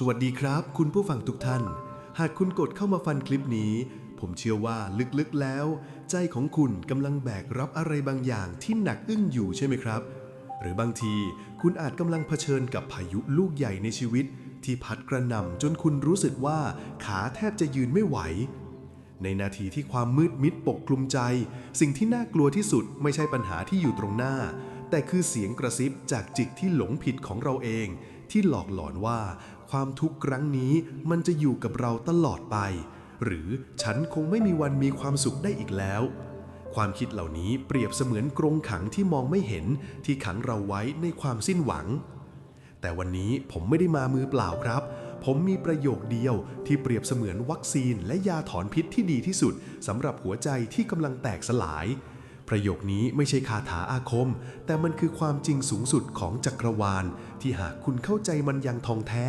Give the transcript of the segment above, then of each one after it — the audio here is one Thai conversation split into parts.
สวัสดีครับ คุณผู้ฟังทุกท่าน หากคุณกดเข้ามาฟังคลิปนี้ ผมเชื่อว่าลึกๆแล้ว ใจของคุณกำลังแบกรับอะไรบางอย่างที่หนักอึ้งอยู่ใช่ไหมครับ หรือบางทีคุณอาจกำลังเผชิญกับพายุลูกใหญ่ในชีวิต ที่พัดกระหน่ำจนคุณรู้สึกว่าขาแทบจะยืนไม่ไหว ในนาทีที่ความมืดมิดปกคลุมใจ สิ่งที่น่ากลัวที่สุดไม่ใช่ปัญหาที่อยู่ตรงหน้า แต่คือเสียงกระซิบจากจิตที่หลงผิดของเราเอง ที่หลอกหลอนว่า ความทุกข์ครั้งนี้มันจะอยู่กับเราตลอดไป หรือฉันคงไม่มีวันมีความสุขได้อีกแล้ว ความคิดเหล่านี้เปรียบเสมือนกรงขังที่มองไม่เห็นที่ขังเราไว้ในความสิ้นหวัง แต่วันนี้ผมไม่ได้มามือเปล่าครับ ผมมีประโยคเดียวที่เปรียบเสมือนวัคซีนและยาถอนพิษที่ดีที่สุดสำหรับหัวใจที่กำลังแตกสลาย ประโยคนี้ไม่ใช่คาถาอาคม แต่มันคือความจริงสูงสุดของจักรวาล ที่หากคุณเข้าใจมันอย่างทองแท้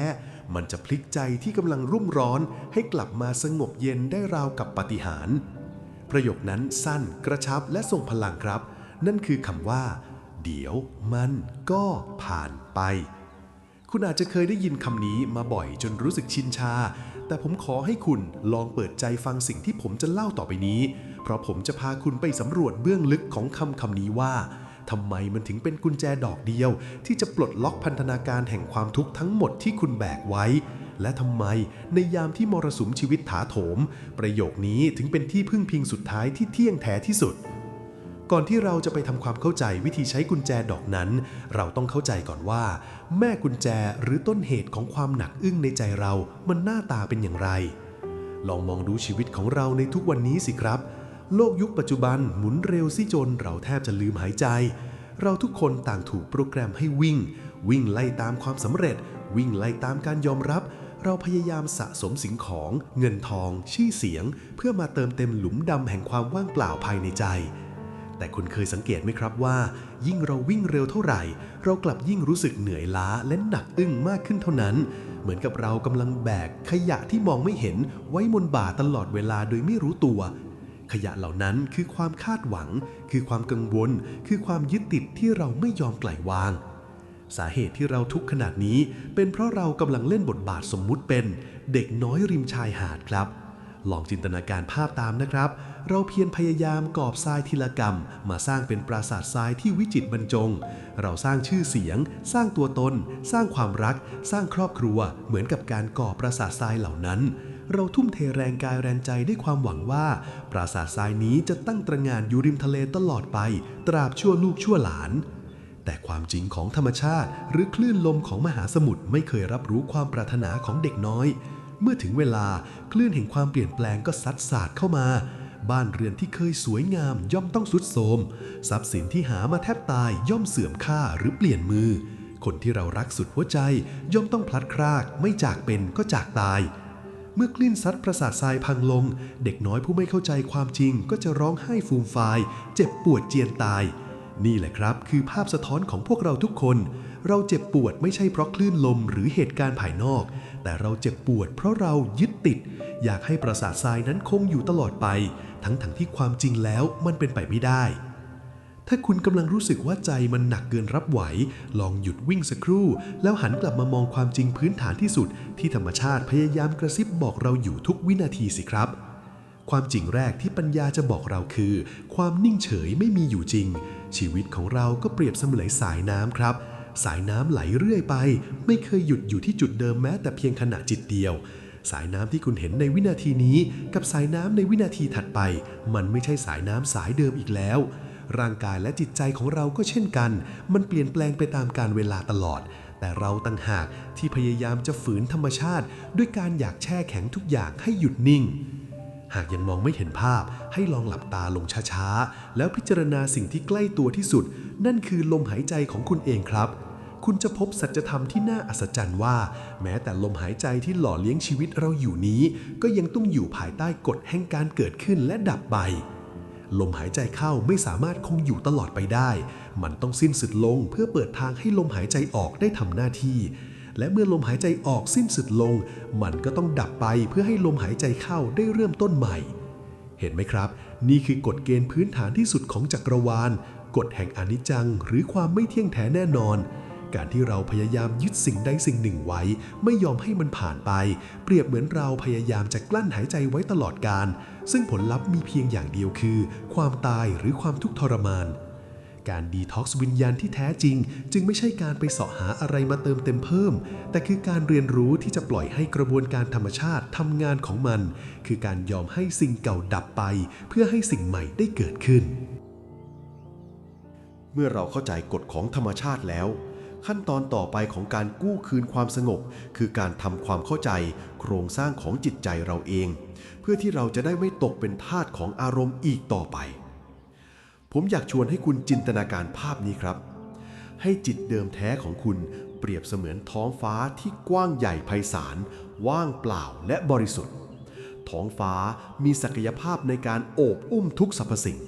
มันจะพลิกใจที่กำลังรุ่มร้อนให้กลับมาสงบเย็นได้ราวกับปาฏิหาริย์ประโยคนั้นสั้นกระชับและทรงพลังครับ นั่นคือคำว่า เดี๋ยวมันก็ผ่านไป คุณอาจจะเคยได้ยินคำนี้มาบ่อยจนรู้สึกชินชา แต่ผมขอให้คุณลองเปิดใจฟังสิ่งที่ผมจะเล่าต่อไปนี้ เพราะผมจะพาคุณไปสำรวจเบื้องลึกของคำคำนี้ว่าทำไมมันถึงเป็นกุญแจดอกเดียว ที่จะปลดล็อกพันธนาการแห่งความทุกข์ทั้งหมดที่คุณแบกไว้ และทำไมในยามที่มรสุมชีวิตถาโถม ประโยคนี้ถึงเป็นที่พึ่งพิงสุดท้ายที่เที่ยงแท้ที่สุด ก่อนที่เราจะไปทำความเข้าใจวิธีใช้กุญแจดอกนั้น เราต้องเข้าใจก่อนว่า แม่กุญแจหรือต้นเหตุของความหนักอึ้งในใจเรา มันหน้าตาเป็นอย่างไร ลองมองดูชีวิตของเราในทุกวันนี้สิครับ โลกยุคปัจจุบันหมุนเร็วซิจนเราแทบจะลืมหายใจ เราทุกคนต่างถูกโปรแกรมให้วิ่ง วิ่งไล่ตามความสำเร็จ วิ่งไล่ตามการยอมรับ เราพยายามสะสมสิ่งของ เงินทอง ชื่อเสียง เพื่อมาเติมเต็มหลุมดำแห่งความว่างเปล่าภายในใจ แต่คุณเคยสังเกตไหมครับว่า ยิ่งเราวิ่งเร็วเท่าไหร่ เรากลับยิ่งรู้สึกเหนื่อยล้าและหนักอึ้งมากขึ้นเท่านั้น เหมือนกับเรากำลังแบกขยะที่มองไม่เห็นไว้บนบ่าตลอดเวลาโดยไม่รู้ตัว ขยะเหล่านั้นคือความคาดหวัง คือความกังวล คือความยึดติดที่เราไม่ยอมปล่อยวาง สาเหตุที่เราทุกข์ขนาดนี้ เป็นเพราะเรากำลังเล่นบทบาทสมมุติเป็น เด็กน้อยริมชายหาดครับ ลองจินตนาการภาพตามนะครับ เราเพียรพยายามกอบทรายทีละกรรม มาสร้างเป็นปราสาททรายที่วิจิตรบรรจง เราสร้างชื่อเสียง สร้างตัวตน สร้างความรัก สร้างครอบครัว เหมือนกับการก่อปราสาททรายเหล่านั้น เราทุ่มเทแรงกายแรงใจด้วยความหวังว่า ปราสาททรายนี้จะตั้งตระหง่านอยู่ริมทะเลตลอดไป ตราบชั่วลูกชั่วหลาน แต่ความจริงของธรรมชาติ หรือคลื่นลมของมหาสมุทรไม่เคยรับรู้ความปรารถนาของเด็กน้อย เมื่อถึงเวลาคลื่นแห่งความเปลี่ยนแปลงก็ซัดสาดเข้ามา บ้านเรือนที่เคยสวยงามย่อมต้องสุดโทรมทรัพย์สินที่หามาแทบตายย่อมเสื่อมค่าหรือเปลี่ยนมือคนที่เรารักสุดหัวใจย่อมต้องพลัดพรากไม่จากเป็นก็จากตาย มื่อคลื่นซัดประสาททรายพังลง เด็กน้อยผู้ไม่เข้าใจความจริงก็จะร้องไห้ฟูมฟาย เจ็บปวดเจียนตาย นี่แหละครับ คือภาพสะท้อนของพวกเราทุกคน เราเจ็บปวดไม่ใช่เพราะคลื่นลมหรือเหตุการณ์ภายนอก แต่เราเจ็บปวดเพราะเรายึดติด อยากให้ประสาททรายนั้นคงอยู่ตลอดไป ทั้งๆทที่ความจริงแล้วมันเป็นไปไม่ได้ ถ้าคุณกำลังรู้สึกว่าใจมันหนักเกินรับไหว ลองหยุดวิ่งสักครู่ แล้วหันกลับมามองความจริงพื้นฐานที่สุด ที่ธรรมชาติพยายามกระซิบบอกเราอยู่ทุกวินาทีสิครับ ความจริงแรกที่ปัญญาจะบอกเราคือ ความนิ่งเฉยไม่มีอยู่จริง ชีวิตของเราก็เปรียบเสมือนสายน้ำครับ สายน้ำไหลเรื่อยไป ไม่เคยหยุดอยู่ที่จุดเดิมแม้แต่เพียงขณะจิตเดียวสายน้ำที่คุณเห็นในวินาทีนี้ กับสายน้ำในวินาทีถัดไป มันไม่ใช่สายน้ำสายเดิมอีกแล้ว ร่างกายและจิตใจของเราก็เช่นกัน มันเปลี่ยนแปลงไปตามการเวลาตลอด แต่เราต่างหากที่พยายามจะฝืนธรรมชาติ ด้วยการอยากแช่แข็งทุกอย่างให้หยุดนิ่ง หากยังมองไม่เห็นภาพให้ลองหลับตาลงช้าๆ แล้วพิจารณาสิ่งที่ใกล้ตัวที่สุด นั่นคือลมหายใจของคุณเองครับคุณจะพบสัจธรรมที่น่าอัศจรรย์ว่า แม้แต่ลมหายใจที่หล่อเลี้ยงชีวิตเราอยู่นี้ ก็ยังต้องอยู่ภายใต้กฎแห่งการเกิดขึ้นและดับไป ลมหายใจเข้าไม่สามารถคงอยู่ตลอดไปได้ มันต้องสิ้นสุดลงเพื่อเปิดทางให้ลมหายใจออกได้ทำหน้าที่ และเมื่อลมหายใจออกสิ้นสุดลง มันก็ต้องดับไปเพื่อให้ลมหายใจเข้าได้เริ่มต้นใหม่ เห็นไหมครับ นี่คือกฎเกณฑ์พื้นฐานที่สุดของจักรวาล กฎแห่งอนิจจัง หรือความไม่เที่ยงแท้แน่นอน การที่เราพยายามยึดสิ่งใดสิ่งหนึ่งไว้ ไม่ยอมให้มันผ่านไป เปรียบเหมือนเราพยายามจะกลั้นหายใจไว้ตลอดการ ซึ่งผลลัพธ์มีเพียงอย่างเดียวคือ ความตายหรือความทุกข์ทรมาน การดีท็อกซ์วิญญาณที่แท้จริง จึงไม่ใช่การไปเสาะหาอะไรมาเติมเต็มเพิ่ม แต่คือการเรียนรู้ที่จะปล่อยให้กระบวนการธรรมชาติทำงานของมัน คือการยอมให้สิ่งเก่าดับไป เพื่อให้สิ่งใหม่ได้เกิดขึ้นเมื่อเราเข้าใจกฎของธรรมชาติแล้ว ขั้นตอนต่อไปของการกู้คืนความสงบ คือการทำความเข้าใจ โครงสร้างของจิตใจเราเอง เพื่อที่เราจะได้ไม่ตกเป็นทาสของอารมณ์อีกต่อไป ผมอยากชวนให้คุณจินตนาการภาพนี้ครับ ให้จิตเดิมแท้ของคุณเปรียบเสมือนท้องฟ้าที่กว้างใหญ่ไพศาล ว่างเปล่าและบริสุทธิ์ ท้องฟ้ามีศักยภาพในการโอบอุ้มทุกสรรพสิ่ง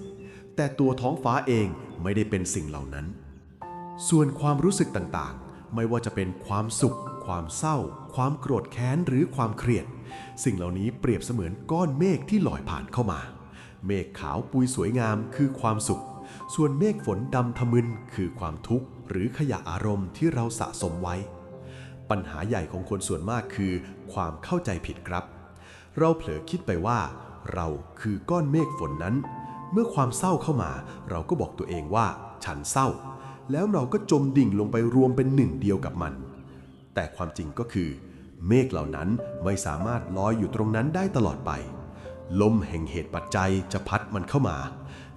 แต่ตัวท้องฟ้าเองไม่ได้เป็นสิ่งเหล่านั้น ส่วนความรู้สึกต่างๆ ไม่ว่าจะเป็นความสุข ความเศร้า ความโกรธแค้นหรือความเครียด สิ่งเหล่านี้เปรียบเสมือนก้อนเมฆที่ลอยผ่านเข้ามา เมฆขาวปุยสวยงามคือความสุข ส่วนเมฆฝนดำทะมึนคือความทุกข์ หรือขยะอารมณ์ที่เราสะสมไว้ ปัญหาใหญ่ของคนส่วนมากคือ ความเข้าใจผิดครับ เราเผลอคิดไปว่า เราคือก้อนเมฆฝนนั้น เมื่อความเศร้าเข้ามา เราก็บอกตัวเองว่า ฉันเศร้า แล้วเราก็จมดิ่งลงไปรวมเป็นหนึ่งเดียวกับมัน แต่ความจริงก็คือ เมฆเหล่านั้นไม่สามารถลอยอยู่ตรงนั้นได้ตลอดไป ลมแห่งเหตุปัจจัยจะพัดมันเข้ามา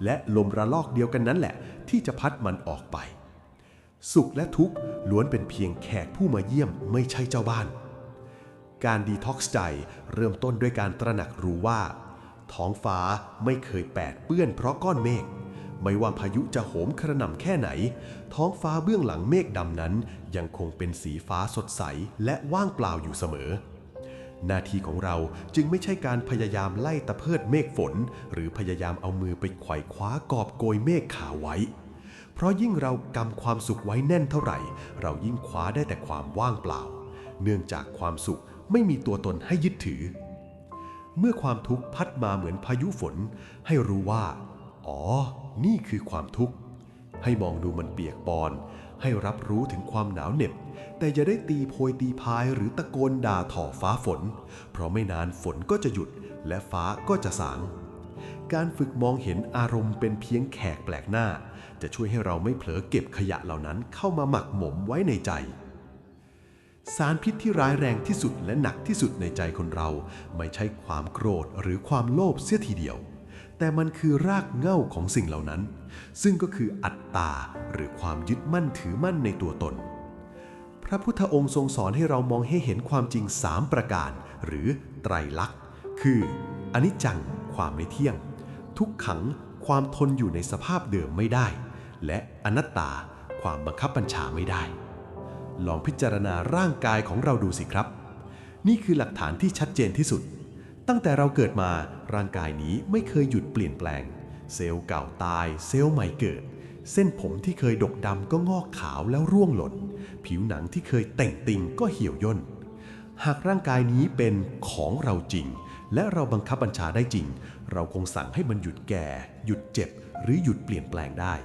และลมระลอกเดียวกันนั้นแหละ ที่จะพัดมันออกไป สุขและทุกข์ล้วนเป็นเพียงแขกผู้มาเยี่ยมไม่ใช่เจ้าบ้าน การดีท็อกซ์ใจเริ่มต้นด้วยการตระหนักรู้ว่า ท้องฟ้าไม่เคยแปดเปื้อนเพราะก้อนเมฆ ไม่ว่าพายุจะโหมกระหน่ำแค่ไหน ท้องฟ้าเบื้องหลังเมฆดำนั้น ยังคงเป็นสีฟ้าสดใสและว่างเปล่าอยู่เสมอ หน้าที่ของเราจึงไม่ใช่การพยายามไล่ตะเพิดเมฆฝน หรือพยายามเอามือไปไขว่คว้ากอบโกยเมฆขาวไว้ เพราะยิ่งเรากำความสุขไว้แน่นเท่าไหร่ เรายิ่งคว้าได้แต่ความว่างเปล่า เนื่องจากความสุขไม่มีตัวตนให้ยึดถือ เมื่อความทุกข์พัดมาเหมือนพายุฝน ให้รู้ว่า อ๋อ นี่คือความทุกข์ ให้มองดูมันเปียกปอน ให้รับรู้ถึงความหนาวเหน็บ แต่อย่าได้ตีโพยตีพายหรือตะโกนด่าถ่อฟ้าฝน เพราะไม่นานฝนก็จะหยุดและฟ้าก็จะสาง การฝึกมองเห็นอารมณ์เป็นเพียงแขกแปลกหน้า จะช่วยให้เราไม่เผลอเก็บขยะเหล่านั้นเข้ามาหมักหมมไว้ในใจสารพิษที่ร้ายแรงที่สุดและหนักที่สุดในใจคนเรา ไม่ใช่ความโกรธหรือความโลภเสียทีเดียว แต่มันคือรากเหง้าของสิ่งเหล่านั้น ซึ่งก็คืออัตตาหรือความยึดมั่นถือมั่นในตัวตน พระพุทธองค์ทรงสอนให้เรามองให้เห็นความจริง3ประการ หรือไตรลักษณ์ คืออนิจจังความไม่เที่ยง ทุกขังความทนอยู่ในสภาพเดิมไม่ได้ และอนัตตาความบังคับบัญชาไม่ได้ ลองพิจารณาร่างกายของเราดูสิครับ นี่คือหลักฐานที่ชัดเจนที่สุด ตั้งแต่เราเกิดมาร่างกายนี้ไม่เคยหยุดเปลี่ยนแปลง เซลล์เก่าตาย เซลล์ใหม่เกิด เส้นผมที่เคยดกดำก็งอกขาวแล้วร่วงหล่น ผิวหนังที่เคยแต่งติงก็เหี่ยวย่น หากร่างกายนี้เป็นของเราจริง และเราบังคับบัญชาได้จริง เราคงสั่งให้มันหยุดแก่ หยุดเจ็บ หรือหยุดเปลี่ยนแปลงได้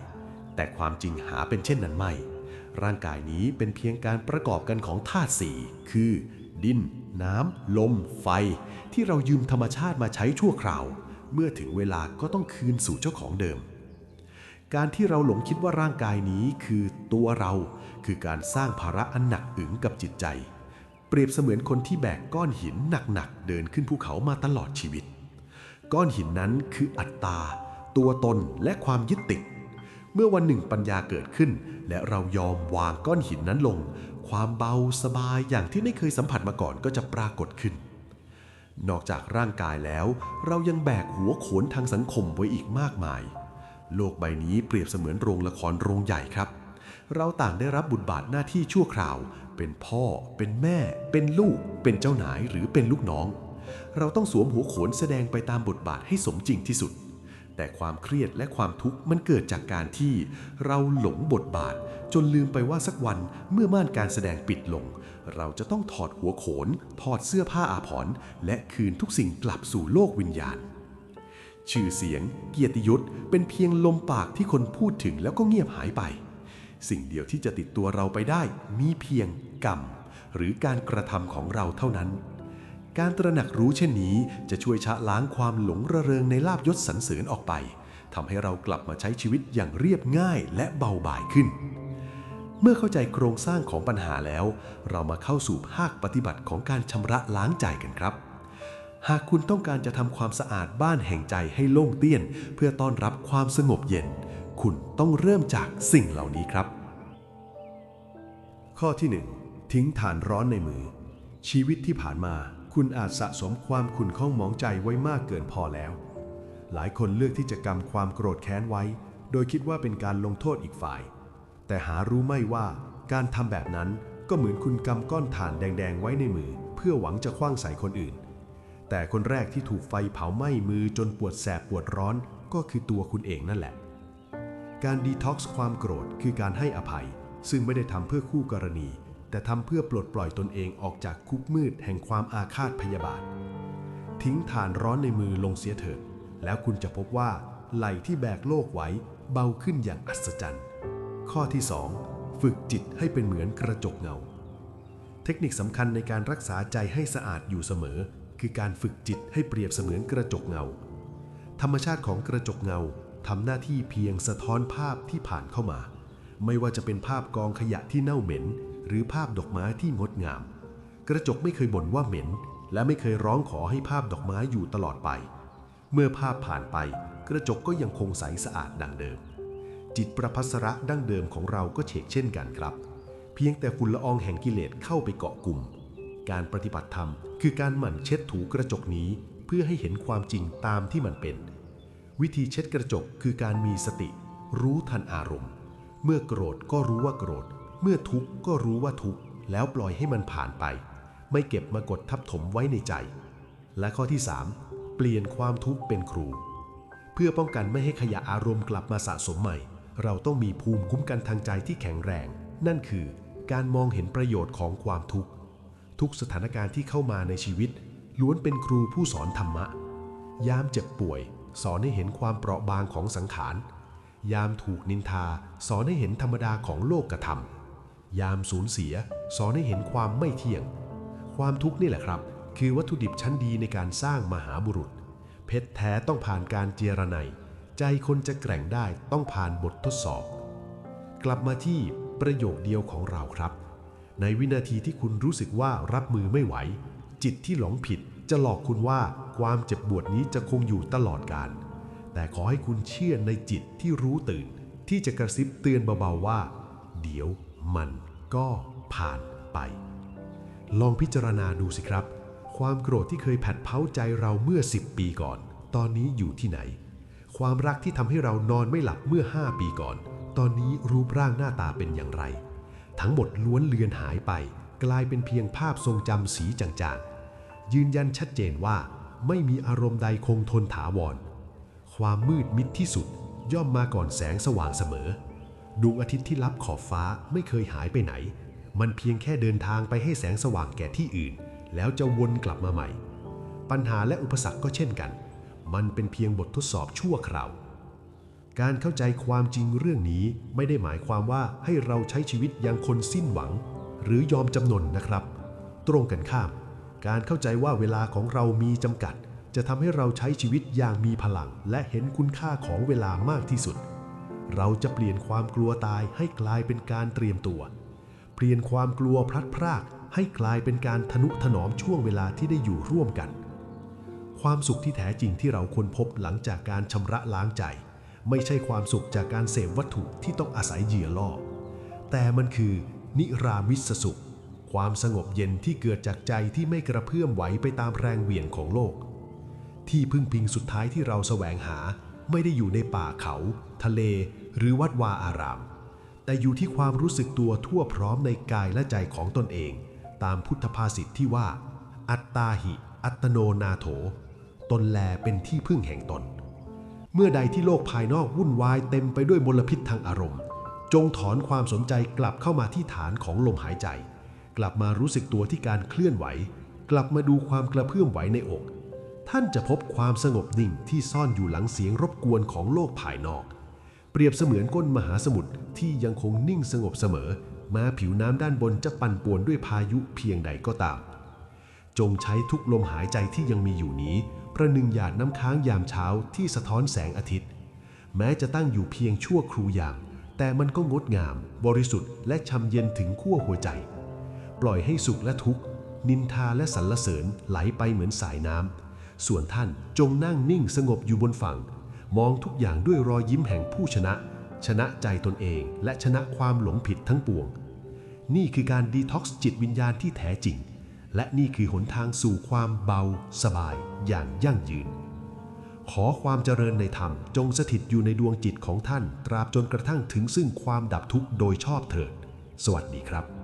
แต่ความจริงหาเป็นเช่นนั้นไม่ ร่างกายนี้เป็นเพียงการประกอบกันของธาตุสี่คือ ดิน น้ำ ลม ไฟ ที่เรายืมธรรมชาติมาใช้ชั่วคราว เมื่อถึงเวลาก็ต้องคืนสู่เจ้าของเดิม การที่เราหลงคิดว่าร่างกายนี้คือตัวเราคือการสร้างภาระอันหนักอึ๋งกับจิตใจ เปรียบเสมือนคนที่แบกก้อนหินหนักๆเดินขึ้นภูเขามาตลอดชีวิต ก้อนหินนั้นคืออัตตา ตัวตนและความยึดติด เมื่อวันหนึ่งปัญญาเกิดขึ้น และเรายอมวางก้อนหินนั้นลง ความเบาสบายอย่างที่ไม่เคยสัมผัสมาก่อนก็จะปรากฏขึ้น นอกจากร่างกายแล้ว เรายังแบกหัวโขนทางสังคมไว้อีกมากมาย โลกใบนี้เปรียบเสมือนโรงละครโรงใหญ่ครับ เราต่างได้รับบุญบาทหน้าที่ชั่วคราว เป็นพ่อ เป็นแม่ เป็นลูก เป็นเจ้านายหรือเป็นลูกน้อง เราต้องสวมหัวโขนแสดงไปตามบทบาทให้สมจริงที่สุด แต่ความเครียดและความทุกข์มันเกิดจากการที่เราหลงบทบาท จนลืมไปว่าสักวันเมื่อม่านการแสดงปิดลง เราจะต้องถอดหัวโขน ถอดเสื้อผ้าอาภรณ์และคืนทุกสิ่งกลับสู่โลกวิญญาณ ชื่อเสียง เกียรติยศเป็นเพียงลมปากที่คนพูดถึงแล้วก็เงียบหายไป สิ่งเดียวที่จะติดตัวเราไปได้ มีเพียงกรรม หรือการกระทำของเราเท่านั้น การตระหนักรู้เช่นนี้จะช่วยชะล้างความหลงระเริงในลาบยศสรรเสริญออกไปทำให้เรากลับมาใช้ชีวิตอย่างเรียบง่ายและเบาบ่ายขึ้น เมื่อเข้าใจโครงสร้างของปัญหาแล้ว เรามาเข้าสู่ภาคปฏิบัติของการชำระล้างใจกันครับ หากคุณต้องการจะทำความสะอาดบ้านแห่งใจให้โล่งเตี้ยน เพื่อต้อนรับความสงบเย็น คุณต้องเริ่มจากสิ่งเหล่านี้ครับ ข้อที่ 1 ทิ้งฐานร้อนในมือ ชีวิตที่ผ่านมา คุณอาจสะสมความขุ่นข้องหมองใจไว้มากเกินพอแล้ว หลายคนเลือกที่จะกำความโกรธแค้นไว้ โดยคิดว่าเป็นการลงโทษอีกฝ่าย แต่หารู้ไม่ว่าการทำแบบนั้นก็เหมือนคุณกำก้อนถ่านแดงๆ ไว้ในมือ เพื่อหวังจะคว้างใส่คนอื่น แต่คนแรกที่ถูกไฟเผาไหม้มือจนปวดแสบปวดร้อนก็คือตัวคุณเองนั่นแหละ การดีท็อกซ์ความโกรธคือการให้อภัย ซึ่งไม่ได้ทำเพื่อคู่กรณี แต่ทำเพื่อปลดปล่อยตนเองออกจากคุกมืดแห่งความอาฆาตพยาบาท ทิ้งฐานร้อนในมือลงเสียเถิด แล้วคุณจะพบว่าไหลที่แบกโลกไว้เบาขึ้นอย่างอัศจรรย์ ข้อที่ 2 ฝึกจิตให้เป็นเหมือนกระจกเงา เทคนิคสำคัญในการรักษาใจให้สะอาดอยู่เสมอ คือการฝึกจิตให้เปรียบเสมือนกระจกเงา ธรรมชาติของกระจกเงาทำหน้าที่เพียงสะท้อนภาพที่ผ่านเข้ามา ไม่ว่าจะเป็นภาพกองขยะที่เน่าเหม็น หรือภาพดอกไม้ที่งดงาม กระจกไม่เคยบ่นว่าเหม็น และไม่เคยร้องขอให้ภาพดอกไม้อยู่ตลอดไป เมื่อภาพผ่านไป กระจกก็ยังคงใสสะอาดดังเดิม จิตประภัสระดั้งเดิมของเราก็เฉกเช่นกันครับ เพียงแต่ฝุ่นละอองแห่งกิเลสเข้าไปเกาะกลุ่ม การปฏิบัติธรรม คือการหมั่นเช็ดถูกระจกนี้เพื่อให้เห็นความจริงตามที่มันเป็น วิธีเช็ดกระจกคือการมีสติ รู้ทันอารมณ์ เมื่อโกรธก็รู้ว่าโกรธ เมื่อทุกข์ก็รู้ว่าทุกข์แล้วปล่อยให้มันผ่านไป ไม่เก็บมากดทับถมไว้ในใจ และข้อที่ 3 เปลี่ยนความทุกข์เป็นครู เพื่อป้องกันไม่ให้ขยะอารมณ์กลับมาสะสมใหม่ เราต้องมีภูมิคุ้มกันทางใจที่แข็งแรง นั่นคือการมองเห็นประโยชน์ของความทุกข์ ทุกสถานการณ์ที่เข้ามาในชีวิต ล้วนเป็นครูผู้สอนธรรมะ ยามเจ็บป่วย สอนให้เห็นความเปราะบางของสังขาร ยามถูกนินทา สอนให้เห็นธรรมดาของโลกกระทำ ยามสูญเสีย สอนให้เห็นความไม่เที่ยง ความทุกข์นี่แหละครับ คือวัตถุดิบชั้นดีในการสร้างมหาบุรุษ เพชรแท้ต้องผ่านการเจรไนใจคนจะแกร่งได้ต้องผ่านบททดสอบ กลับมาที่ประโยคเดียวของเราครับ ในวินาทีที่คุณรู้สึกว่ารับมือไม่ไหว จิตที่หลงผิดจะหลอกคุณว่าความเจ็บปวดนี้จะคงอยู่ตลอดกาลแต่ขอให้คุณเชื่อในจิตที่รู้ตื่น ที่จะกระซิบเตือนเบาๆว่า เดี๋ยว มันก็ผ่านไป ลองพิจารณาดูสิครับ ความโกรธที่เคยแผดเผาใจเราเมื่อ 10 ปีก่อน ตอนนี้อยู่ที่ไหน ความรักที่ทำให้เรานอนไม่หลับเมื่อ 5 ปีก่อน ตอนนี้รูปร่างหน้าตาเป็นอย่างไร ทั้งหมดล้วนเลือนหายไป กลายเป็นเพียงภาพทรงจำสีจางๆ ยืนยันชัดเจนว่า ไม่มีอารมณ์ใดคงทนถาวร ความมืดมิดที่สุดย่อมมาก่อนแสงสว่างเสมอ ดวงอาทิตย์ที่ลับขอบฟ้าไม่เคยหายไปไหน มันเพียงแค่เดินทางไปให้แสงสว่างแก่ที่อื่น แล้วจะวนกลับมาใหม่ ปัญหาและอุปสรรคก็เช่นกัน มันเป็นเพียงบททดสอบชั่วคราว การเข้าใจความจริงเรื่องนี้ไม่ได้หมายความว่าให้เราใช้ชีวิตอย่างคนสิ้นหวัง หรือยอมจำนนนะครับ ตรงกันข้าม การเข้าใจว่าเวลาของเรามีจำกัด จะทำให้เราใช้ชีวิตอย่างมีพลัง และเห็นคุณค่าของเวลามากที่สุด เราจะเปลี่ยนความกลัวตายให้กลายเป็นการเตรียมตัว เปลี่ยนความกลัวพลัดพรากให้กลายเป็นการทนุถนอมช่วงเวลาที่ได้อยู่ร่วมกัน ความสุขที่แท้จริงที่เราค้นพบหลังจากการชำระล้างใจ ไม่ใช่ความสุขจากการเสพวัตถุที่ต้องอาศัยเหยื่อล่อ แต่มันคือนิรามิสสุข ความสงบเย็นที่เกิดจากใจที่ไม่กระเพื่อมไหวไปตามแรงเหวี่ยงของโลก ที่พึ่งพิงสุดท้ายที่เราแสวงหา ไม่ได้อยู่ในป่าเขา ทะเล หรือวัดวาอาราม แต่อยู่ที่ความรู้สึกตัวทั่วพร้อมในกายและใจของตนเอง ตามพุทธภาษิตที่ว่า อัตตาหิ อัตโนนาโถ ตนแลเป็นที่พึ่งแห่งตน เมื่อใดที่โลกภายนอกวุ่นวายเต็มไปด้วยมลพิษทางอารมณ์ จงถอนความสนใจกลับเข้ามาที่ฐานของลมหายใจ กลับมารู้สึกตัวที่การเคลื่อนไหว กลับมาดูความกระเพื่อมไหวในอก ท่านจะพบความสงบนิ่งที่ซ่อนอยู่หลังเสียงรบกวนของโลกภายนอก เปรียบเสมือนก้นมหาสมุทรที่ยังคงนิ่งสงบเสมอม้ผิวน้ำด้านบนจะปั่นป่วนด้วยพายุเพียงใดก็ตาม จงใช้ทุกลมหายใจที่ยังมีอยู่นี้ ประหนึ่งหยาดน้ำค้างยามเช้าที่สะท้อนแสงอาทิตย์ แม้จะตั้งอยู่เพียงชั่วครูยามแต่มันก็งดงาม บริสุทธิ์และช่ำเย็นถึงขั้วหัวใจ ปล่อยให้สุขและทุกข์นินทาและสรรเสริญไหลไปเหมือนสายน้ำ ส่วนท่านจงนั่งนิ่งสงบอยู่บนฝั่ง มองทุกอย่างด้วยรอยยิ้มแห่งผู้ชนะ ชนะใจตนเองและชนะความหลงผิดทั้งปวง นี่คือการดีท็อกซ์จิตวิญญาณที่แท้จริง และนี่คือหนทางสู่ความเบา สบายอย่างยั่งยืน ขอความเจริญในธรรมจงสถิตอยู่ในดวงจิตของท่าน ตราบจนกระทั่งถึงซึ่งความดับทุกข์โดยชอบเถิด สวัสดีครับ